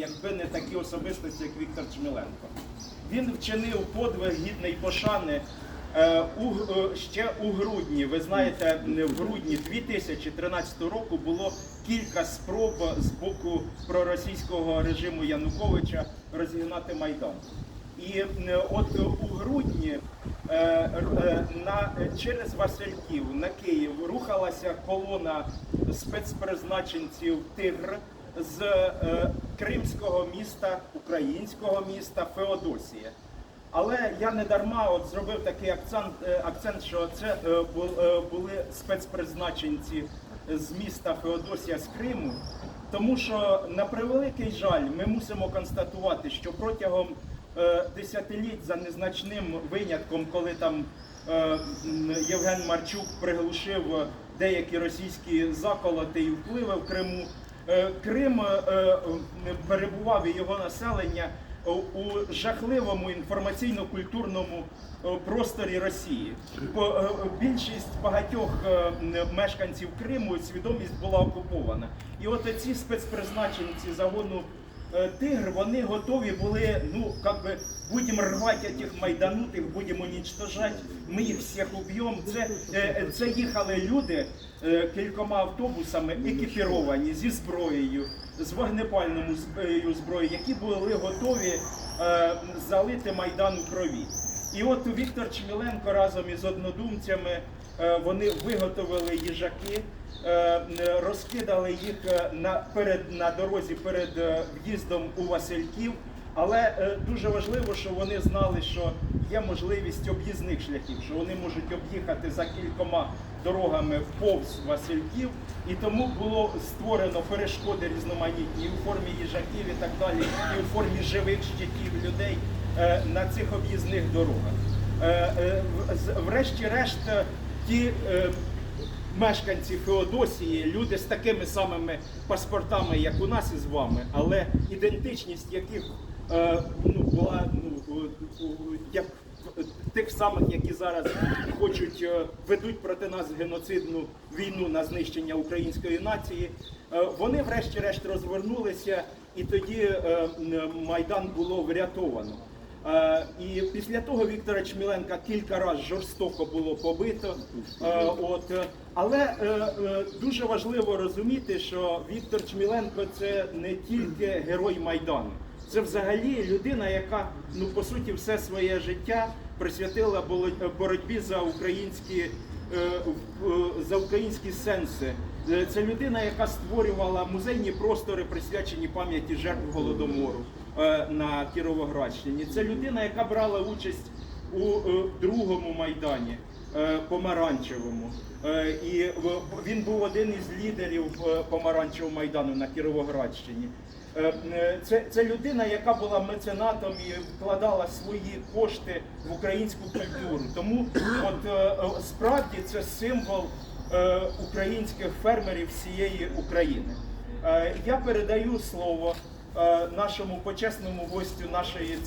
якби не такі особистості, як Віктор Чміленко. Він вчинив подвиг гідний пошани е, е, ще у грудні. Ви знаєте, в грудні 2013 року було кілька спроб з боку проросійського режиму Януковича розігнати Майдан. І е, от у грудні на, через Васильків на Київ рухалася колона спецпризначенців Тигр з кримського міста, українського міста Феодосія. Але я не дарма от зробив такий акцент, е, акцент що це е, е, були спецпризначенці з міста Феодосія з Криму, тому що на превеликий жаль ми мусимо констатувати, що протягом десятиліть за незначним винятком, коли там Євген Марчук приглушив деякі російські заколоти і впливи в Криму, Крим е, е, перебував і його населення у жахливому інформаційно-культурному е, просторі Росії. Е, Більшість багатьох е, мешканців Криму свідомість була окупована. І от ці спецпризначенці загону е, Тигр, вони готові були, ну, как би, будемо рвати цих майданутих, будемо уничтожати, ми їх всіх уб'ємо. Це, е, це їхали люди е, кількома автобусами, екіпіровані зі зброєю, з вогнепальною зброєю, які були готові е, залити Майдан у крові. І от Віктор Чміленко разом із однодумцями е, вони виготовили їжаки, е, розкидали їх е, на, перед, на дорозі перед в'їздом у Васильків. Але дуже важливо, що вони знали, що є можливість об'їзних шляхів, що вони можуть об'їхати за кількома дорогами вповз Васильків, і тому було створено перешкоди різноманітні у формі їжаків і так далі, і у формі живих щитів людей на цих об'їзних дорогах. Е, е, Врешті-решт, е, ті е, мешканці Феодосії, люди з такими самими паспортами, як у нас із вами, але ідентичність яких е, ну, була ну, як тих самих, які зараз хочуть е, ведуть проти нас геноцидну війну на знищення української нації. е, Вони, врешті-решт, розвернулися, і тоді е, майдан було врятовано. Е, І після того Віктора Чміленка кілька разів жорстоко було побито. Е, От, але е, дуже важливо розуміти, що Віктор Чміленко це не тільки герой Майдану. Це взагалі людина, яка ну по суті все своє життя присвятила боло- боротьбі за українські е, е, за українські сенси. Е, Це людина, яка створювала музейні простори, присвячені пам'яті жертв голодомору е, на Кіровоградщині. Це людина, яка брала участь у е, другому майдані. Е, Помаранчевому, Е, і він був один із лідерів е, помаранчевого майдану на Кіровоградщині. Це, це людина, яка була меценатом і вкладала свої кошти в українську культуру. Тому от справді це символ українських фермерів всієї України. Я передаю слово нашому почесному гостю нашої